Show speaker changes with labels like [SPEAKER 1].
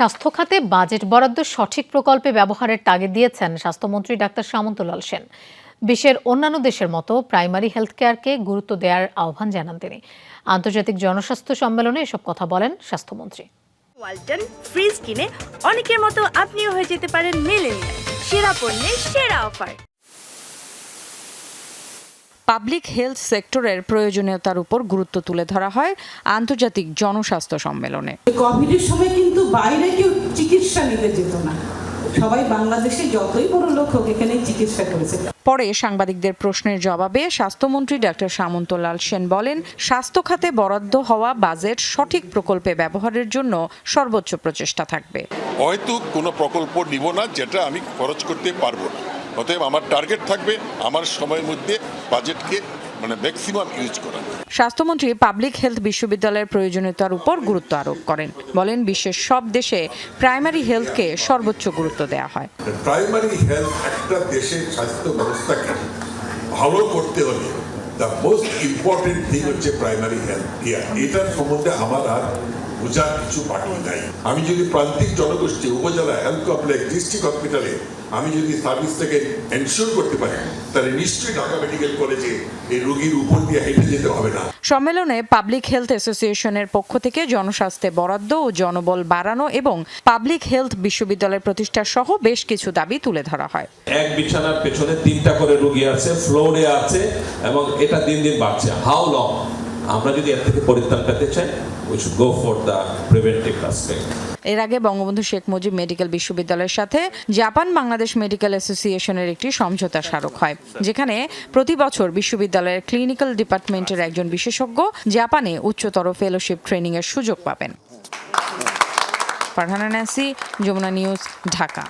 [SPEAKER 1] স্বাস্থ্য খাতে বাজেট বরাদ্দ সঠিক প্রকল্পে ব্যবহারের তাগিদ দিয়েছেন স্বাস্থ্যমন্ত্রী ডাক্তার সামন্তলাল সেন। বিশ্বের অন্যান্য দেশের মতো প্রাইমারি হেলথ কেয়ারকে গুরুত্ব দেওয়ার আহ্বান জানান তিনি। আন্তর্জাতিক জনস্বাস্থ্য সম্মেলনে এসব কথা বলেন স্বাস্থ্যমন্ত্রী।
[SPEAKER 2] ওয়ালটন ফ্রিজ কিনে অনেকের মতো আপনিও হয়ে যেতে পারেন মেলেনিয়া সেরা পণ্যের সেরা অফার।
[SPEAKER 3] পাবলিক হেলথ সেক্টরের প্রয়োজনীয়তার উপর গুরুত্ব তুলে ধরা হয় আন্তর্জাতিক জনস্বাস্থ্য সম্মেলনে।
[SPEAKER 4] কোভিডের সময় কিন্তু বাইরে কেউ চিকিৎসা নিতে যেত না। সবাই বাংলাদেশে যতই বড় লোক হোক এখানেই চিকিৎসা করেছে।
[SPEAKER 3] পরে সাংবাদিকদের প্রশ্নের জবাবে স্বাস্থ্যমন্ত্রী ডাক্তার সামন্তলাল সেন বলেন স্বাস্থ্য খাতে বরাদ্দ হওয়া বাজেট সঠিক প্রকল্পে ব্যবহারের জন্য সর্বোচ্চ প্রচেষ্টা থাকবে।
[SPEAKER 5] হয়তো কোনো প্রকল্প নিব না যেটা আমি খরচ করতে পারব না। অতএব আমার টার্গেট থাকবে আমার সময়ের মধ্যে বাজেটকে মানে ম্যাক্সিমাম ইউজ করা।
[SPEAKER 3] স্বাস্থ্যমন্ত্রী পাবলিক হেলথ বিশ্ববিদ্যালয়ের প্রয়োজনীয়তার উপর গুরুত্ব আরোপ করেন। বলেন বিশ্বের সব দেশে প্রাইমারি হেলথকে সর্বোচ্চ গুরুত্ব দেওয়া হয়।
[SPEAKER 6] প্রাইমারি হেলথ একটা দেশের স্বাস্থ্য ব্যবস্থাকে ভালো করতে হলে দ্য মোস্ট ইম্পর্টেন্ট থিং হচ্ছে প্রাইমারি হেলথ কেয়ার এটার সম্বন্ধে আমার আর বোঝার কিছু বাকি নাই। আমি যদি প্রান্তিক জনগোষ্ঠী উপজেলা হেলথ কমপ্লেক্স ডিস্ট্রিক্ট হসপিটালে আমি যদি সার্ভিসটাকে এনশিওর করতে পারি তাহলে নিশ্চয়ই ঢাকা মেডিকেল কলেজে এই রোগীর উপর দিয়ে হেঁটে যেতে হবে না।
[SPEAKER 3] সম্মেলনে পাবলিক হেলথ অ্যাসোসিয়েশনের পক্ষ থেকে জনস্বাস্থ্যে বরাদ্দ ও জনবল বাড়ানো এবং পাবলিক হেলথ বিশ্ববিদ্যালয় প্রতিষ্ঠা সহ বেশ কিছু দাবি তুলে ধরা হয়।
[SPEAKER 7] এক বিছানার পেছনে তিনটা করে রোগী আছে ফ্লোরে আছে এবং এটা দিন দিন বাড়ছে। হাউ লং আমরা যদি এর থেকে পরিত্রাণ পেতে চাই
[SPEAKER 3] এর আগে বঙ্গবন্ধু শেখ মুজিব মেডিকেল বিশ্ববিদ্যালয়ের সাথে জাপান বাংলাদেশ মেডিকেল অ্যাসোসিয়েশনের একটি সমঝোতা স্মারক হয়, যেখানে প্রতি বছর বিশ্ববিদ্যালয়ের ক্লিনিক্যাল ডিপার্টমেন্টের একজন বিশেষজ্ঞ জাপানে উচ্চতর ফেলোশিপ ট্রেনিং এর সুযোগ পাবেন। Farhana Nancy Jamuna news, Dhaka.